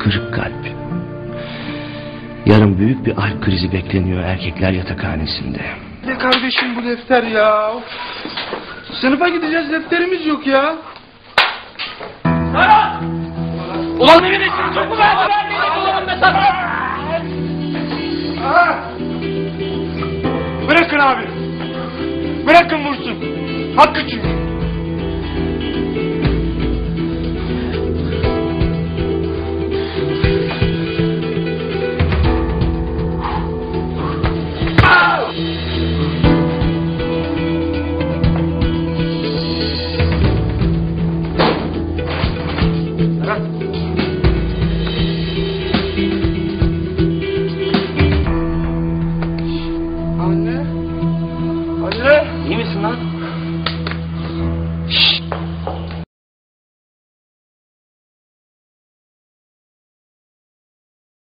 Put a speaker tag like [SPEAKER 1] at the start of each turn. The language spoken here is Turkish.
[SPEAKER 1] kırık kalp. Yarın büyük bir alp krizi bekleniyor erkekler yatakhanesinde.
[SPEAKER 2] Ne kardeşim bu defter ya? Sınıfa gideceğiz defterimiz yok ya.
[SPEAKER 3] Ulan evin içini çok mu beğendin? Ulan mesela.
[SPEAKER 2] Bırakın abi. Bırakın vursun. Hakkı çünkü. Anne. Anne.
[SPEAKER 3] İyi misin lan?